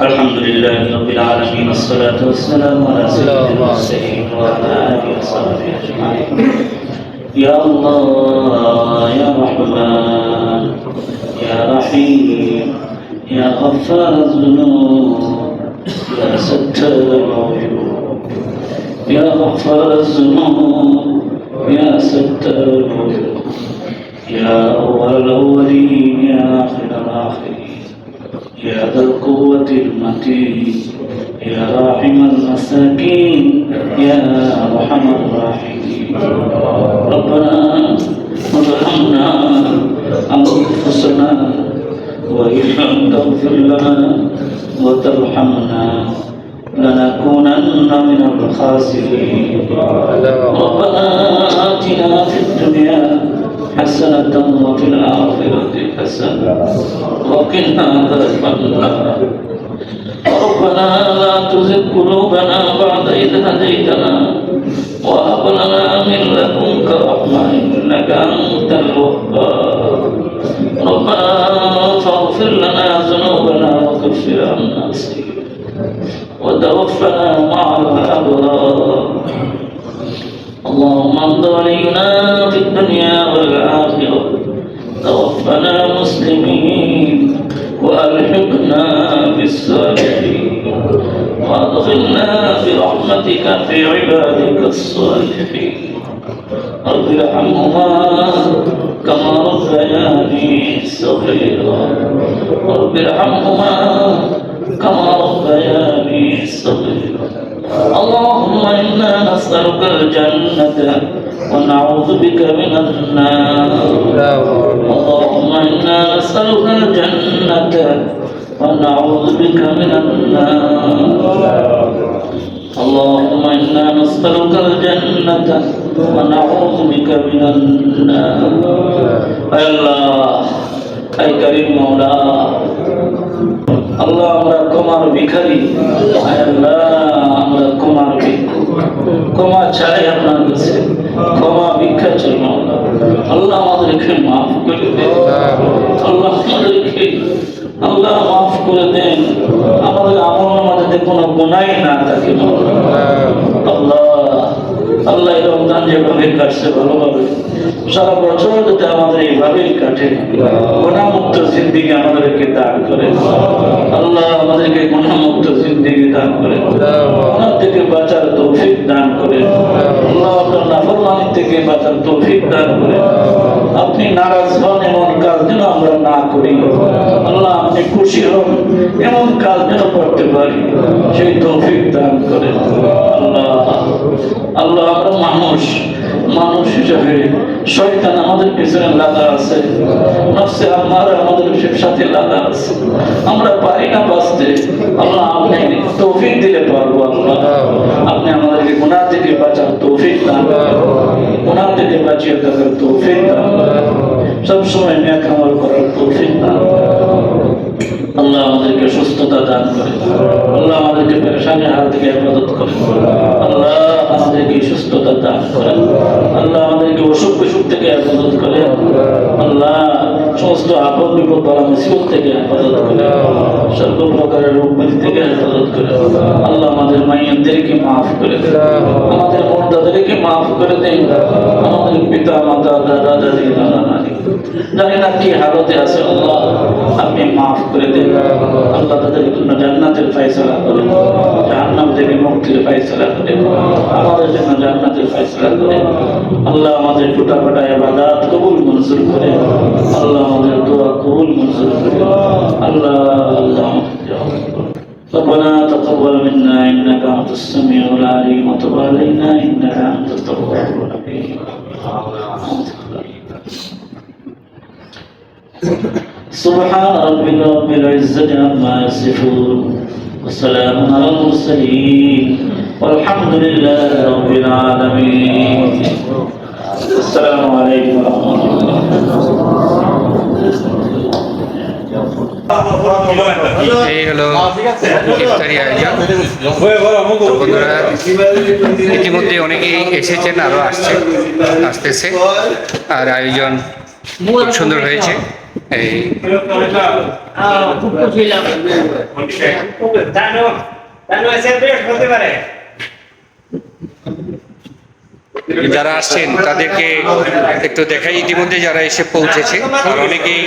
الحمد لله رب العالمين والصلاة والسلام على سيدنا المرسلين وعلى آله وصحبه أجمعين. يا الله يا رحمن يا رحيم يا غفار الذنوب يا ستار العيوب يا غفار الذنوب يا ستار العيوب يا أول الأولين يا آخر الآخرين. يا ذا القوة المتين يا راحم المساكين يا أرحم الراحمين. ربنا ارحمنا أنفسنا وإن لم تغفر لنا وترحمنا لنكونن من الخاسرين. ربنا آتنا في الدنيا حسنة وفي الآخرة حسنة وقنا عذاب النار ربنا لا تزغ قلوبنا بعد إذ هديتنا وهب لنا من لدنك رحمة إنك أنت الوهاب ربنا فاغفر لنا ذنوبنا وكفر عنا سيئاتنا وتوفنا مع الأبرار اللهم ولينا في الدنيا والآخرة. توفنا مسلمين وألحقنا بالصالحين. وأدخلنا برحمتك في عبادك الصالحين. رب ارحمهما كما ربياني صغيرا. رب ارحمهما كما نسألك الجنة ونعوذ بك من النار اللهم إنا نسألك الجنة ونعوذ بك من النار اللهم إنا نسألك الجنة ونعوذ بك من النار أي الله أي كريم مولا আল্লাহ আমরা ক্ষমার ভিখারি আয় আল্লাহ আমরা ক্ষমার ভিক্ষু ক্ষমা চাই আপনার কাছে। ক্ষমা ভিক্ষা চাই আল্লাহ আমাদেরকে মাফ করে আল্লাহ আমাদেরকে, আল্লাহ মাফ করে দেন। আমাদের আমল আমাদের কোনো গুনাই না থাকে আল্লাহ আল্লাহ রমজান যেভাবে কাটছে, ভালোভাবে। সারা বছর যাতে আমাদের এইভাবেই কাটে। গুণামুক্ত জিন্দিগি আমাদেরকে দান করে আল্লাহ আমাদেরকে গুণামুক্ত জিন্দিগি দান করে দান করে থেকে বাঁচার তৌফিক দান আপনি নারাজ হন, এমন কাজ যেন আমরা না করি। আল্লাহ আপনি খুশি হন, এমন কাজ যেন করতে পারি। সেই তৌফিক দান আল্লাহ আল্লাহ আমরা মানুষ। মানুষ হিসাবে শয়তান আমাদের পিছনে লাগা আছে। নফসে আমার আমাদের সাথে লাগা আছে। আমরা পারি না বাঁচতে। আল্লাহ, আপনি তৌফিক দিলে পারব আল্লাহ আপনি আমাদেরকে বাঁচিয়ে থাকার তৌফিক দান সবসময় ন্যাক আমল করার তৌফিক দান আল্লাহ আমাদেরকে সুস্থতা দান করে আল্লাহ আমাদেরকে পেরেশানি হাত থেকে হেফাজত করে আল্লাহ আমাদেরকে সুস্থতা দান করেন। আল্লাহ আমাদেরকে অসুখ বিসুখ থেকে হেফাজত করে আল্লাহ সমস্ত আপদ বিপদ বলা মুসিবত থেকে হেফাজত করে সর্ব প্রকারের রোগ থেকে হেফাজত করে আল্লাহ আমাদের মাইয়াদেরকে মাফ করে দেন। আমাদের দাদাদেরকে মাফ করে দেন। আমাদের পিতা মাতা দাদা দাদি নানি জানি না কি হালতে আছে আল্লাহ আপনি মাফ করে দেন আল্লাহ তাদের জন্য জান্নাতের ফয়সালা করেন জাহান্নাম থেকে মুক্তির ফয়সালা করেন আমাদের জন্য জান্নাতের ফয়সালা করেন আল্লাহ আমাদের টুটা ফাটা ইবাদত কবুল মঞ্জুর করে আল্লাহ আমাদের দোয়া কবুল মঞ্জুর করে আল্লাহ আল্লাহ ربنا تقبل منا انك انت السميع العليم وتب علينا انك انت التواب الرحيم سبحان ربك رب العزة عما يصفون وسلام على المرسلين والحمد لله رب العالمين السلام عليكم ورحمة الله এই হলো ইফতারি আয়োজন তো বন্ধুরা ইতিমধ্যে অনেকেই এসেছেন আরও আসছে আসতেছে আর আয়োজন খুব সুন্দর হয়েছে। এই যারা আসছেন তাদেরকে একটু দেখাই ইতিমধ্যে যারা এসে পৌঁছেছে। আর অনেকেই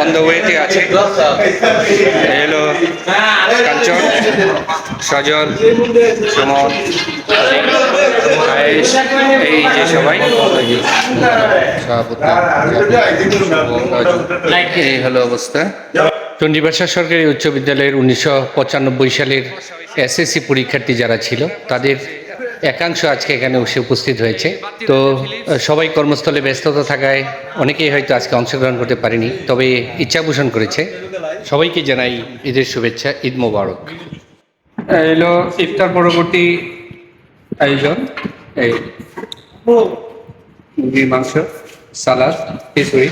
অন দ্য ওয়েতে আছে হ্যালো কাঞ্চন সজল সুমন এই অবস্থা। সরকারি উচ্চ বিদ্যালয়ের উনিশশো পঁচানব্বই সালের এসএসসি পরীক্ষার্থী যারা ছিল, তাদের একাংশ আজকে এখানে এসে উপস্থিত হয়েছে। তো সবাই কর্মস্থলে ব্যস্ততা থাকায় অনেকেই হয়তো আজকে অংশগ্রহণ করতে পারেনি, তবে ইচ্ছা পোষণ করেছে। সবাইকে জানাই ঈদের শুভেচ্ছা, ঈদ মোবারক। এলো ইফতার পরবর্তী আয়োজন এই মুরগির মাংস সালাদ খিচুড়ি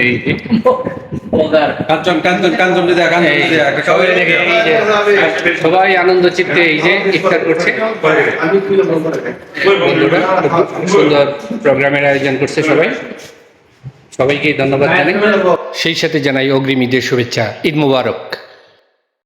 এই কাঞ্চন কাঞ্চন সবাই আনন্দ চিত্তে এই যে ইফতার করছে। বন্ধুরা খুব সুন্দর প্রোগ্রামের আয়োজন করছে সবাই। সবাইকে ধন্যবাদ জানাই। সেই সাথে জানাই অগ্রিম ঈদের শুভেচ্ছা। ঈদ মুবারক।